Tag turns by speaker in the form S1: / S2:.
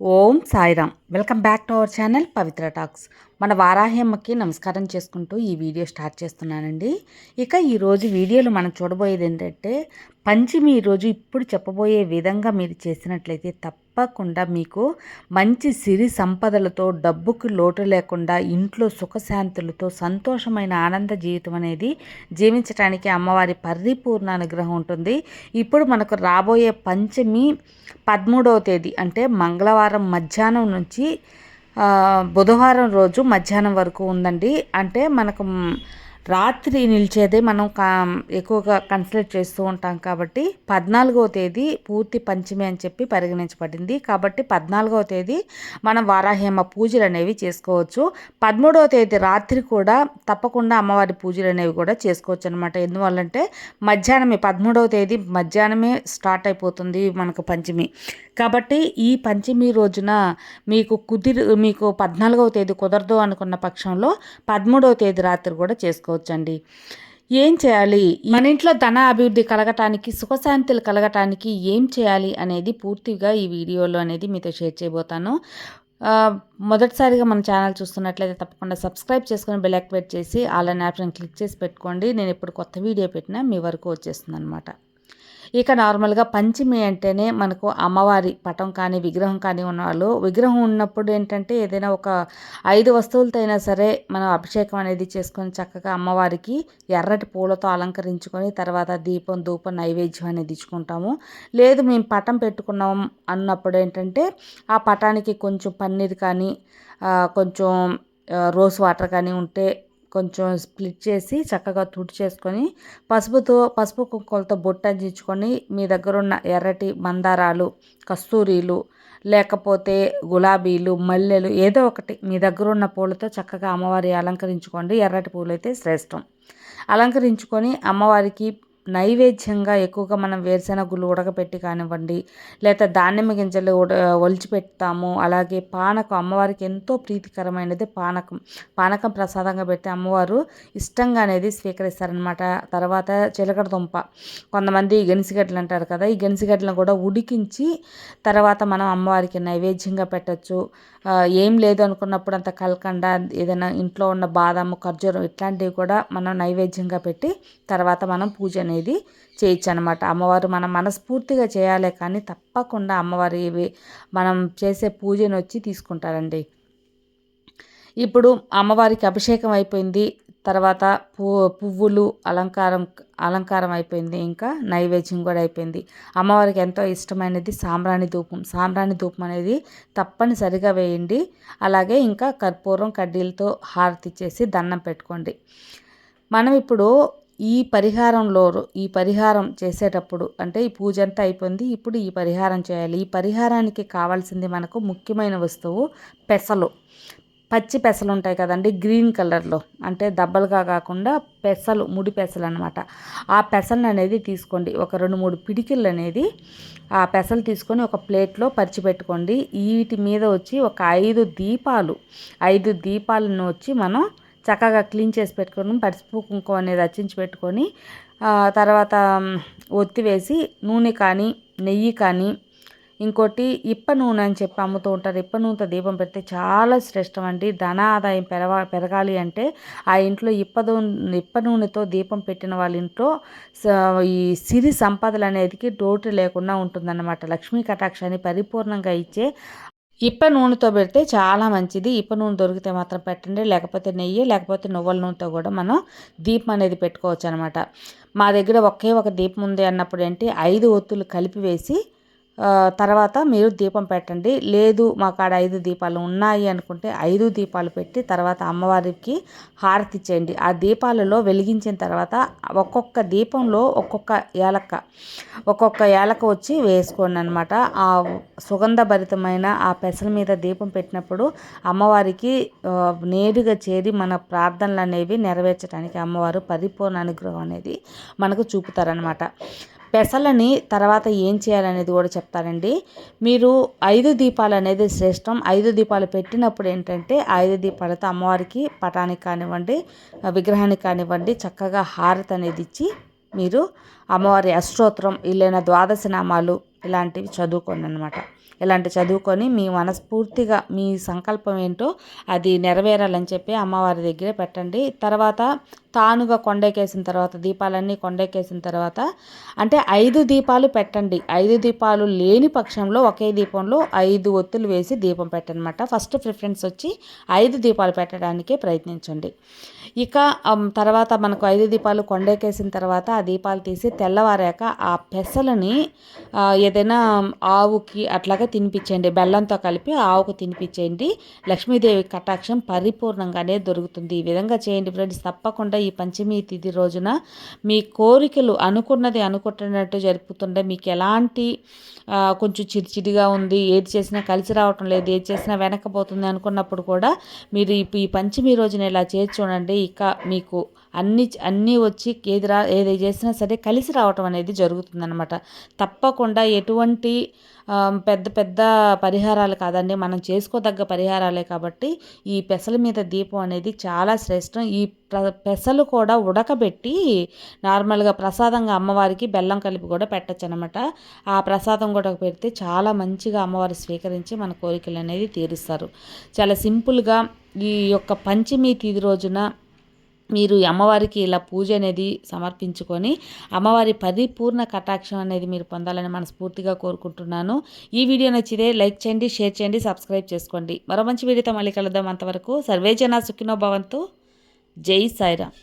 S1: Om Sairam. Welcome back to our channel Pavitra talks. మన వారాహ్యమ్మకి నమస్కారం చేసుకుంటూ ఈ వీడియో స్టార్ట్ చేస్తున్నానండి. ఇక ఈరోజు వీడియోలో మనం చూడబోయేది ఏంటంటే పంచమి ఈరోజు ఇప్పుడు చెప్పబోయే విధంగా మీరు చేసినట్లయితే తప్పకుండా మీకు మంచి సిరి సంపదలతో డబ్బుకు లోటు లేకుండా ఇంట్లో సుఖశాంతులతో సంతోషమైన ఆనంద జీవితం అనేది జీవించడానికి అమ్మవారి పరిపూర్ణ అనుగ్రహం ఉంటుంది. ఇప్పుడు మనకు రాబోయే పంచమి పదమూడవ తేదీ అంటే మంగళవారం మధ్యాహ్నం నుంచి బుధవారం రోజు మధ్యాహ్నం వరకు ఉందండి. అంటే మనకు రాత్రి నిలిచేదే మనం కా ఎక్కువగా కన్సిడర్ చేస్తూ ఉంటాం కాబట్టి పద్నాలుగవ తేదీ పూర్తి పంచమి అని చెప్పి పరిగణించబడింది. కాబట్టి పద్నాలుగవ తేదీ మనం వారాహేమ పూజలు అనేవి చేసుకోవచ్చు. పదమూడవ తేదీ రాత్రి కూడా తప్పకుండా అమ్మవారి పూజలు అనేవి కూడా చేసుకోవచ్చు అనమాట ఎందువల్లంటే మధ్యాహ్నమే పదమూడవ తేదీ మధ్యాహ్నమే స్టార్ట్ అయిపోతుంది మనకు పంచమి. కాబట్టి ఈ పంచమి రోజున మీకు కుదిరి మీకు పద్నాలుగవ తేదీ కుదరదు అనుకున్న పక్షంలో పదమూడవ తేదీ రాత్రి కూడా చేసుకోవచ్చు. చేసుకోవచ్చండి. ఏం చేయాలి? మన ఇంట్లో ధన అభివృద్ధి కలగటానికి సుఖశాంతులు కలగటానికి ఏం చేయాలి అనేది పూర్తిగా ఈ వీడియోలో అనేది మీతో షేర్ చేయబోతాను. మొదటిసారిగా మన ఛానల్ చూస్తున్నట్లయితే తప్పకుండా సబ్స్క్రైబ్ చేసుకుని బెల్ యాక్టివేట్ చేసి అలానే ఆప్షన్ క్లిక్ చేసి పెట్టుకోండి. నేను ఇప్పుడు కొత్త వీడియో పెట్టినా మీ వరకు వచ్చేస్తుంది అనమాట ఇక నార్మల్గా పంచమి అంటేనే మనకు అమ్మవారి పటం కానీ విగ్రహం కానీ ఉన్నవాళ్ళు విగ్రహం ఉన్నప్పుడు ఏంటంటే ఏదైనా ఒక ఐదు వస్తువులతో అయినా సరే మనం అభిషేకం అనేది చేసుకొని చక్కగా అమ్మవారికి ఎర్రటి పూలతో అలంకరించుకొని తర్వాత దీపం ధూపం నైవేద్యం అనేది ఇచ్చుకుంటాము. లేదు మేము పటం పెట్టుకున్నాం అన్నప్పుడు ఏంటంటే ఆ పటానికి కొంచెం పన్నీర్ కానీ కొంచెం రోస్ వాటర్ కానీ ఉంటే కొంచెం స్ప్లిట్ చేసి చక్కగా చేసుకొని పసుపుతో పసుపు కుక్కలతో బొట్టు అందించుకొని మీ దగ్గర ఉన్న ఎర్రటి మందారాలు కస్తూరీలు లేకపోతే గులాబీలు మల్లెలు ఏదో ఒకటి మీ దగ్గర ఉన్న పూలతో చక్కగా అమ్మవారి అలంకరించుకోండి. ఎర్రటి పూలు అయితే శ్రేష్టం. అలంకరించుకొని అమ్మవారికి నైవేద్యంగా ఎక్కువగా మనం వేరుశెనగులు ఉడకపెట్టి కానివ్వండి లేదా దానిమ్మ గింజలు ఉడ ఒలిచిపెడతాము అలాగే పానకం అమ్మవారికి ఎంతో ప్రీతికరమైనది పానకం. పానకం ప్రసాదంగా పెట్టి అమ్మవారు ఇష్టంగా అనేది స్వీకరిస్తారనమాట తర్వాత చిలకడ దుంప. కొంతమంది గెనిసిగడ్డలు అంటారు కదా ఈ గెనిసిగడ్డలను కూడా ఉడికించి తర్వాత మనం అమ్మవారికి నైవేద్యంగా పెట్టచ్చు. ఏం లేదు అనుకున్నప్పుడు అంత కలకండ ఏదైనా ఇంట్లో ఉన్న బాదం ఖర్జూరం ఇట్లాంటివి కూడా మనం నైవేద్యంగా పెట్టి తర్వాత మనం పూజ అనేది అనేది చేయొచ్చు అనమాట అమ్మవారు మనం మనస్ఫూర్తిగా చేయాలి కానీ తప్పకుండా అమ్మవారి ఇవి మనం చేసే పూజను వచ్చి తీసుకుంటారండి. ఇప్పుడు అమ్మవారికి అభిషేకం అయిపోయింది తర్వాత పు పువ్వులు అలంకారం అలంకారం అయిపోయింది ఇంకా నైవేద్యం కూడా అయిపోయింది. అమ్మవారికి ఎంతో ఇష్టమైనది సాంబ్రాణి ధూపం. సాంబ్రాణి ధూపం అనేది తప్పనిసరిగా వేయండి. అలాగే ఇంకా కర్పూరం కడ్డీలతో హారతి ఇచ్చేసి దండం పెట్టుకోండి. మనం ఇప్పుడు ఈ పరిహారంలో ఈ పరిహారం చేసేటప్పుడు అంటే ఈ పూజ అంతా అయిపోయింది ఇప్పుడు ఈ పరిహారం చేయాలి. ఈ పరిహారానికి కావాల్సింది మనకు ముఖ్యమైన వస్తువు పెసలు. పచ్చి పెసలు ఉంటాయి కదండి గ్రీన్ కలర్లో. అంటే దబ్బలుగా కాకుండా పెసలు ముడి పెసలు అనమాట ఆ పెసలను అనేది తీసుకోండి. ఒక రెండు మూడు పిడికిళ్ళు అనేది ఆ పెసలు తీసుకొని ఒక ప్లేట్లో పరిచిపెట్టుకోండి వీటి మీద వచ్చి ఒక ఐదు దీపాలు ఐదు దీపాలను వచ్చి మనం చక్కగా క్లీన్ చేసి పెట్టుకొని పసుపు కుంకుమ అనేది రచించి పెట్టుకొని తర్వాత ఒత్తి వేసి నూనె కానీ నెయ్యి కానీ ఇంకోటి ఇప్ప నూనె అని చెప్పి అమ్ముతూ ఉంటారు. ఇప్ప నూనెతో దీపం పెడితే చాలా శ్రేష్టం అండి. ధన ఆదాయం పెరగా పెరగాలి అంటే ఆ ఇంట్లో ఇప్ప ఇప్ప నూనెతో దీపం పెట్టిన వాళ్ళ ఇంట్లో ఈ సిరి సంపదలు అనేది డోటు లేకుండా ఉంటుందన్నమాట. లక్ష్మీ కటాక్షాన్ని పరిపూర్ణంగా ఇచ్చే ఇప్ప నూనెతో పెడితే చాలా మంచిది. ఇప్ప నూనె దొరికితే మాత్రం పెట్టండి. లేకపోతే నెయ్యి లేకపోతే నువ్వుల నూనెతో కూడా మనం దీపం అనేది పెట్టుకోవచ్చు అనమాట మా దగ్గర ఒకే ఒక దీపం ఉంది అన్నప్పుడు ఏంటి? ఐదు ఒత్తులు కలిపి వేసి తర్వాత మీరు దీపం పెట్టండి. లేదు మా కాడ ఐదు దీపాలు ఉన్నాయి అనుకుంటే ఐదు దీపాలు పెట్టి తర్వాత అమ్మవారికి హారతి ఇచ్చేయండి. ఆ దీపాలలో వెలిగించిన తర్వాత ఒక్కొక్క దీపంలో ఒక్కొక్క ఏలక్క ఒక్కొక్క ఏలక వచ్చి వేసుకోండి అనమాట ఆ సుగంధభరితమైన ఆ పెసల మీద దీపం పెట్టినప్పుడు అమ్మవారికి నేరుగా చేరి మన ప్రార్థనలు అనేవి నెరవేర్చడానికి అమ్మవారు పరిపూర్ణ అనుగ్రహం అనేది మనకు చూపుతారనమాట పెసలని తర్వాత ఏం చేయాలనేది కూడా చెప్తారండి మీరు ఐదు దీపాలు అనేది శ్రేష్టం. ఐదు దీపాలు పెట్టినప్పుడు ఏంటంటే ఐదు దీపాలతో అమ్మవారికి పటానికి కానివ్వండి విగ్రహానికి కానివ్వండి చక్కగా హారతి అనేది ఇచ్చి మీరు అమ్మవారి అష్టోత్రం ఇల్లైన ద్వాదశ నామాలు ఇలాంటివి చదువుకోండి అనమాట ఇలాంటి చదువుకొని మీ మనస్ఫూర్తిగా మీ సంకల్పం ఏంటో అది నెరవేరాలని చెప్పి అమ్మవారి దగ్గరే పెట్టండి. తర్వాత తానుగా కొండెక్కేసిన తర్వాత దీపాలన్నీ కొండెక్కేసిన తర్వాత అంటే ఐదు దీపాలు పెట్టండి. ఐదు దీపాలు లేని పక్షంలో ఒకే దీపంలో ఐదు ఒత్తులు వేసి దీపం పెట్టనమాట. ఫస్ట్ ప్రిఫరెన్స్ వచ్చి ఐదు దీపాలు పెట్టడానికే ప్రయత్నించండి. ఇక తర్వాత మనకు ఐదు దీపాలు కొండెక్కేసిన తర్వాత ఆ దీపాలు తీసి తెల్లవారాక ఆ పెసలని ఏదైనా ఆవుకి అట్లాగా తినిపించండి బెల్లంతో కలిపి ఆవుకు తినిపించేయండి. లక్ష్మీదేవి కటాక్షం పరిపూర్ణంగానే దొరుకుతుంది. ఈ విధంగా చేయండి ఫ్రెండ్స్. తప్పకుండా ఈ ఈ పంచమి తిథి రోజున మీ కోరికలు అనుకున్నది అనుకుంటున్నట్టు జరుపుతుంటే మీకు ఎలాంటి కొంచెం చిడిచిడిగా ఉంది ఏది చేసినా కలిసి రావటం లేదు ఏది చేసినా వెనకపోతుంది అనుకున్నప్పుడు కూడా మీరు ఈ పంచమి రోజున ఇలా చేసి చూడండి. ఇక మీకు అన్ని అన్నీ వచ్చి ఏది రా ఏది చేసినా సరే కలిసి రావటం అనేది జరుగుతుందనమాట తప్పకుండా ఎటువంటి పెద్ద పెద్ద పరిహారాలు కాదండి. మనం చేసుకోదగ్గ పరిహారాలే కాబట్టి ఈ పెసల మీద దీపం అనేది చాలా శ్రేష్టం. ఈ పెసలు కూడా ఉడకబెట్టి నార్మల్గా ప్రసాదంగా అమ్మవారికి బెల్లం కలిపి కూడా పెట్టచ్చు అనమాట ఆ ప్రసాదం కూడా పెడితే చాలా మంచిగా అమ్మవారు స్వీకరించి మన కోరికలు అనేది తీరుస్తారు. చాలా సింపుల్గా ఈ యొక్క పంచమి తిది రోజున మీరు అమ్మవారికి ఇలా పూజ అనేది సమర్పించుకొని అమ్మవారి పరిపూర్ణ కటాక్షం అనేది మీరు పొందాలని మనస్ఫూర్తిగా కోరుకుంటున్నాను. ఈ వీడియో నచ్చితే లైక్ చేయండి షేర్ చేయండి సబ్స్క్రైబ్ చేసుకోండి. మరో మంచి వీడియోతో మళ్ళీ కలుద్దాం. అంతవరకు సర్వేజన సుఖినో భవంతు. జై సాయిరామ్.